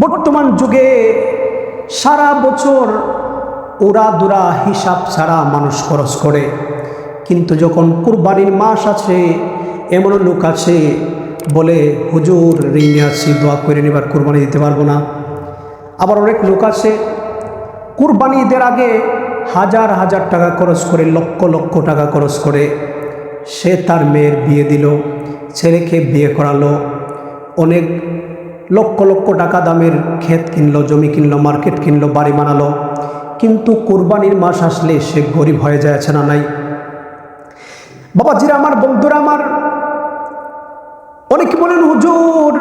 বর্তমান যুগে সারা বছর ওরা দুরা হিসাব ছাড়া মানুষ খরচ করে। কিন্তু যখন কুরবানির মাস আছে, এমন লোক আছে বলে, হুজুর, ঋণে আছি দোয়া করে নেবার কুরবানি দিতে পারব না। আবার অনেক লোক আছে কুরবানি ঈদের আগে হাজার হাজার টাকা খরচ করে, লক্ষ লক্ষ টাকা খরচ করে। সে তার মেয়ের বিয়ে দিল, ছেলেকে বিয়ে করালো। অনেক লক্ষ লক্ষ টাকা দামের ক্ষেত কিনলো, জমি কিনলো, মার্কেট কিনলো, বাড়ি বানালো। কিন্তু কোরবানির মাস আসলে সে গরিব হয়ে যাচ্ছে না, নাই। বাবাজিরা, আমার বন্ধুরা, আমার অনেকে বলেন, হুজুর,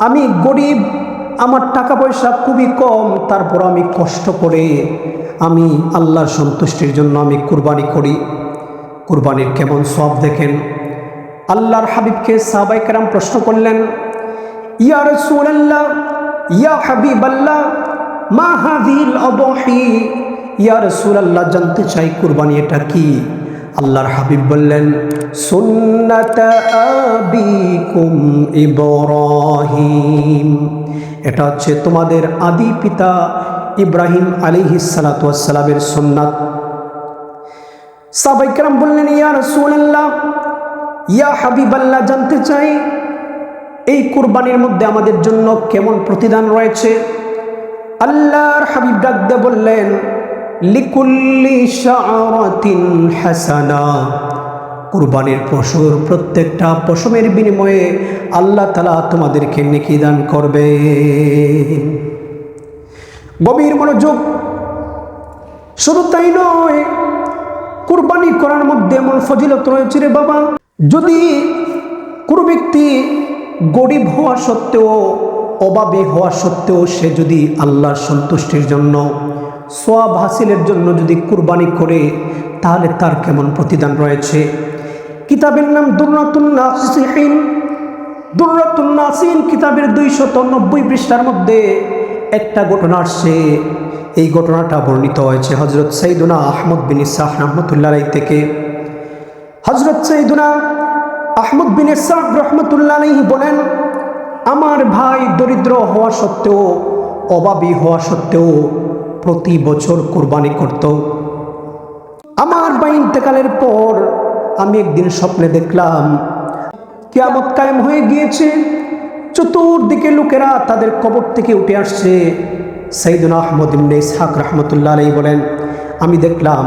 আমি গরিব, আমার টাকা পয়সা খুবই কম, তারপর আমি কষ্ট করে আমি আল্লাহর সন্তুষ্টির জন্য আমি কুরবানি করি। কুরবানির কেমন সব দেখেন। আল্লাহর হাবিবকে সাহাবাইকেরাম প্রশ্ন করলেন ইয়া রসুলাল্লাহ, ইয়া হাবিব আল্লাহ মা হাদিল অবহি ইয়া রসুলাল্লাহ, জানতে চাই কুরবানি এটা কি? আল্লাহর হাবিব বললেন, সুন্নাত আবিকুম ইব্রাহিম। এটা হচ্ছে তোমাদের আদি পিতা ইব্রাহিম আলিহিসালাতামের সুন্নাত। সাবাইকরাম বললেন, ইয়া রসুলাল্লাহ, ইয়া হাবিবাল্লাহ, জানতে চাই এই কুরবানির মধ্যে আমাদের জন্য কেমন প্রতিদান রয়েছে? আল্লাহর হাবিব ডাকদে বললেন, লিকুল্লি হাসানা। কুরবানির পশুর প্রত্যেকটা পশমের বিনিময়ে আল্লাহ তালা তোমাদেরকে নেকি দান করবে। গভীর মনোযোগ, শুধু তাই নয়, কুরবানি করার মধ্যে এমন ফজিলত রয়েছে রে বাবা। যদি কোনো ব্যক্তি গরিব হওয়া সত্ত্বেও অভাবী হওয়া সত্ত্বেও সে যদি আল্লাহর সন্তুষ্টির জন্য সোয়াব হাসিলের জন্য যদি কুরবানি করে, তাহলে তার কেমন প্রতিদান রয়েছে? কিতাবের নাম দুর্নাতুন্নাসিন দুর্নাতুন্নাসিন কিতাবের দুইশত নব্বই পৃষ্ঠার মধ্যে একটা ঘটনা আসছে। এই ঘটনাটা বর্ণিত হয়েছে হজরত সৈদুনা আহমদ বিন ইসাহ রহমতুল্লাহ থেকে। হজরত সৈদুনা আহমদ বিন ইসাহ রহমতুল্লাহ বলেন, আমার ভাই দরিদ্র হওয়া সত্ত্বেও অভাবী হওয়া সত্ত্বেও প্রতি বছর কোরবানি করত। আমার ভাই ইন্তেকালের পর আমি একদিন স্বপ্নে দেখলাম, কেয়ামত কায়েম হয়ে গিয়েছে, চতুর্দিকে লোকেরা তাদের কবর থেকে উঠে আসছে। সৈদুল আহমদ ইমনে ইসহাক রহমতুল্লাহ আলাই বলেন, আমি দেখলাম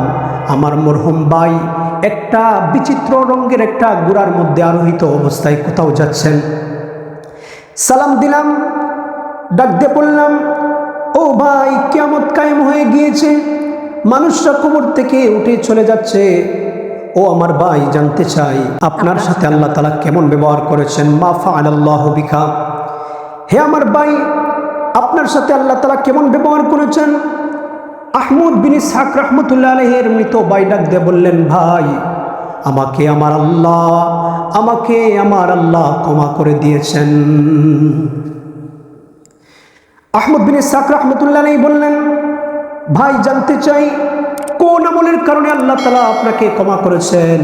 আমার মরহুম ভাই একটা বিচিত্র রঙের একটা গুড়ার মধ্যে আরোহিত অবস্থায় কোথাও যাচ্ছেন। সালাম দিলাম ডাকতে বললাম, ও ভাই কেমত কায়েম হয়ে গিয়েছে। মানুষরা কোমর থেকে উঠে চলে যাচ্ছে। ও আমার ভাই, জানতে চাই, আপনার সাথে আল্লাহ তালা কেমন ব্যবহার করেছেন? মাফা আল্লাহ বিখা হে আমার ভাই, আপনার সাথে আল্লাহ তালা কেমন ব্যবহার করেছেন? আহমদ বিন ইসহাক রহমতুল্লাহ আলহের মৃত ভাই ডাক দিয়ে বললেন, ভাই, আমাকে আমার আল্লাহ, আমাকে আমার আল্লাহ ক্ষমা করে দিয়েছেন। আহমদ বিন ইসহাক রহমতুল্লাহ আলহী বললেন, ভাই, জানতে চাই, কোন আমলের কারণে আল্লাহ তালা আপনাকে ক্ষমা করেছেন?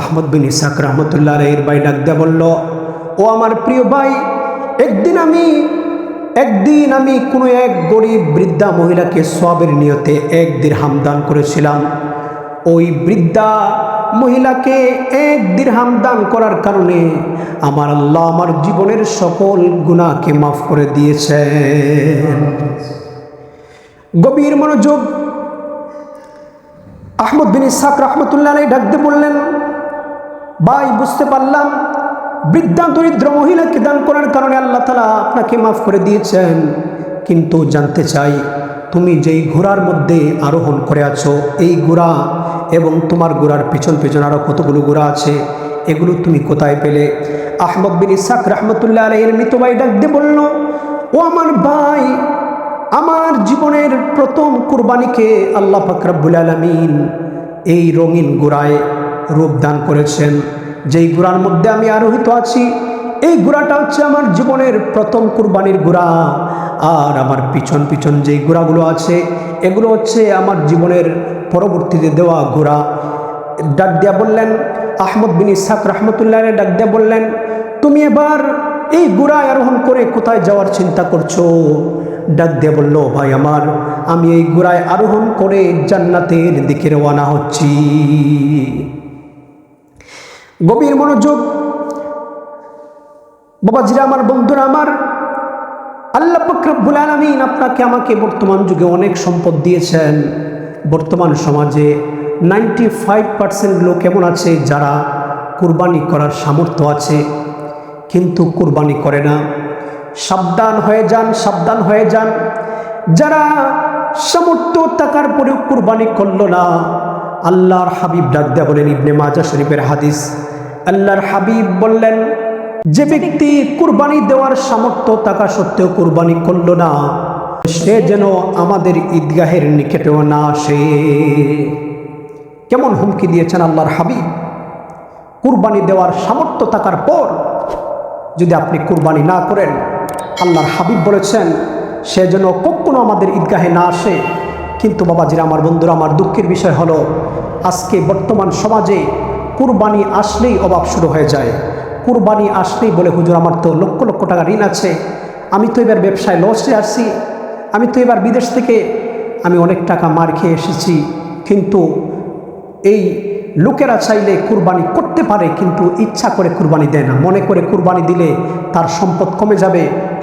আহমদ বিন ইসাক রহমতুল্লাহ আলহির ভাই ডাক দিয়ে বলল, ও আমার প্রিয় ভাই, একদিন আমি একদিন আমি কোনো এক গরিব বৃদ্ধা মহিলাকে সবের নিয়তে এক দিরহাম দান করেছিলাম। ওই বৃদ্ধা মহিলাকে এক দিরহাম দান করার কারণে আমার আল্লাহ আমার জীবনের সকল গুণাকে মাফ করে দিয়েছেন। গভীর মনোযোগ আহমদ বিন ইসাক রহমতুল্লাহ ডাকতে বললেন, ভাই, বুঝতে পারলাম বৃদ্ধা দরিদ্র মহিলাকে দান করার কারণে আল্লাহ তালা আপনাকে মাফ করে দিয়েছেন। কিন্তু জানতে চাই, তুমি যেই ঘোড়ার মধ্যে আরোহণ করে আছো, এই ঘোড়া এবং তোমার ঘোড়ার পিছন পিছন আরও কতগুলো ঘোড়া আছে, এগুলো তুমি কোথায় পেলে? আহমদ বিন ইসাক রহমতুল্লাহ আলহের মৃত ভাই ডাকতে বলল, ও আমার ভাই, আমার জীবনের প্রথম কুরবানিকে আল্লাহ ফাকরাবুল আলমিন এই রঙিন গোড়ায় রূপদান করেছেন। যেই গোড়ার মধ্যে আমি আরোহিত আছি, এই গোড়াটা হচ্ছে আমার জীবনের প্রথম কুরবানির গোড়া আর আমার পিছন পিছন যেই গোড়াগুলো আছে, এগুলো হচ্ছে আমার জীবনের পরবর্তীতে দেওয়া গোড়া ডাক দিয়া বললেন, আহমদ বিন ইসাক রহমতুল্লাহ ডাক দিয়া বললেন, তুমি এবার এই গুড়ায় আরোহণ করে কোথায় যাওয়ার চিন্তা করছ? ডাক দিয়ে বলল, ভাই আমার, আমি এই গুড়ায় আরোহণ করে জান্নাতের দিকে রওনা হচ্ছি। গভীর মনোযোগ। বাবাজিরা, আমার বন্ধুরা, আমার আল্লাহ ফকরাবুল আলমিন আপনাকে আমাকে বর্তমান যুগে অনেক সম্পদ দিয়েছেন। বর্তমান সমাজে নাইনটি ফাইভ পার্সেন্ট লোক এমন আছে যারা কুরবানি করার সামর্থ্য আছে, কিন্তু কুরবানি করে না। সাবধান হয়ে যান, সাবধান হয়ে যান। যারা সামর্থ্য টাকার পরেও কুরবানি করল না আল্লাহর হাবিব ডাক দেয়া বলেন ইবনে মাজা শরীফের হাদিস। আল্লাহর হাবিব বললেন, যে ব্যক্তি কুরবানি দেওয়ার সামর্থ্য থাকা সত্ত্বেও কুরবানি করল না, সে যেন আমাদের ঈদগাহের নিকটেও না আসে। কেমন হুমকি দিয়েছেন আল্লাহর হাবিব? কুরবানি দেওয়ার সামর্থ্য থাকার পর যদি আপনি কুরবানি না করেন, আল্লাহর হাবিব বলেছেন, সে যেন কখনো আমাদের ঈদগাহে না আসে। কিন্তু বাবাজিরা, আমার বন্ধুরা, আমার দুঃখের বিষয় হলো, আজকে বর্তমান সমাজে কুরবানি আসলেই অভাব শুরু হয়ে যায়। কুরবানি আসলেই বলে, হুজুর, আমার তো লক্ষ লক্ষ টাকা ঋণ আছে। আমি তো এবার ব্যবসায় লসে আসছি আমি তো এবার বিদেশ থেকে, আমি অনেক টাকা মার খেয়ে এসেছি। কিন্তু এই লোকেরা চাইলে কুরবানি করতে পারে, কিন্তু ইচ্ছা করে কুরবানি দেয় না। মনে করে কুরবানি দিলে তার সম্পদ কমে যাবে।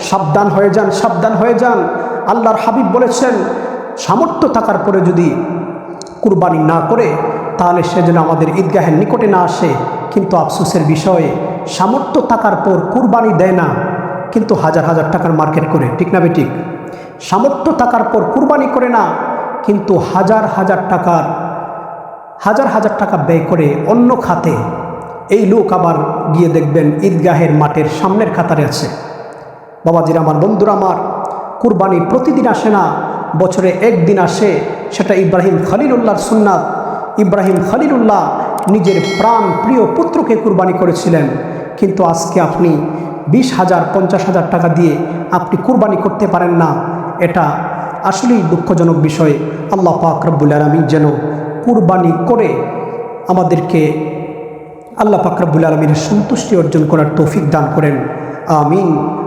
সাবধান হয়ে যান, সাবধান হয়ে যান। আল্লাহর হাবিব বলেছেন সামর্থ্য থাকার পরে যদি কুরবানি না করে, তাহলে সে যেন আমাদের ঈদগাহের নিকটে না আসে। কিন্তু আফসোসের বিষয়ে, সামর্থ্য থাকার পর কুরবানি দেয় না, কিন্তু হাজার হাজার টাকার মার্কেট করে। ঠিক না বেঠিক? সামর্থ্য থাকার পর কুরবানি করে না, কিন্তু হাজার হাজার টাকার, হাজার হাজার টাকা ব্যয় করে অন্য খাতে। এই লোক আবার গিয়ে দেখবেন ঈদগাহের মাঠের সামনের খাতারে আছে। বাবাজির আমার, বন্ধুরা আমার, কুরবানি প্রতিদিন আসে না বছরে একদিন আসে, সেটা ইব্রাহিম খলিলুল্লাহর সুন্নাত। ইব্রাহিম খলিলুল্লাহ নিজের প্রাণ প্রিয় পুত্রকে কুরবানি করেছিলেন। কিন্তু আজকে আপনি বিশ হাজার, পঞ্চাশ হাজার টাকা দিয়ে আপনি কুরবানি করতে পারেন না। এটা আসলেই দুঃখজনক বিষয়। আল্লাহ পাক রব্বুল আলমী যেন কুরবানি করে আমাদেরকে আল্লাহ পাক রব্বুল আলমীর সন্তুষ্টি অর্জন করার তৌফিক দান করেন। আমিন।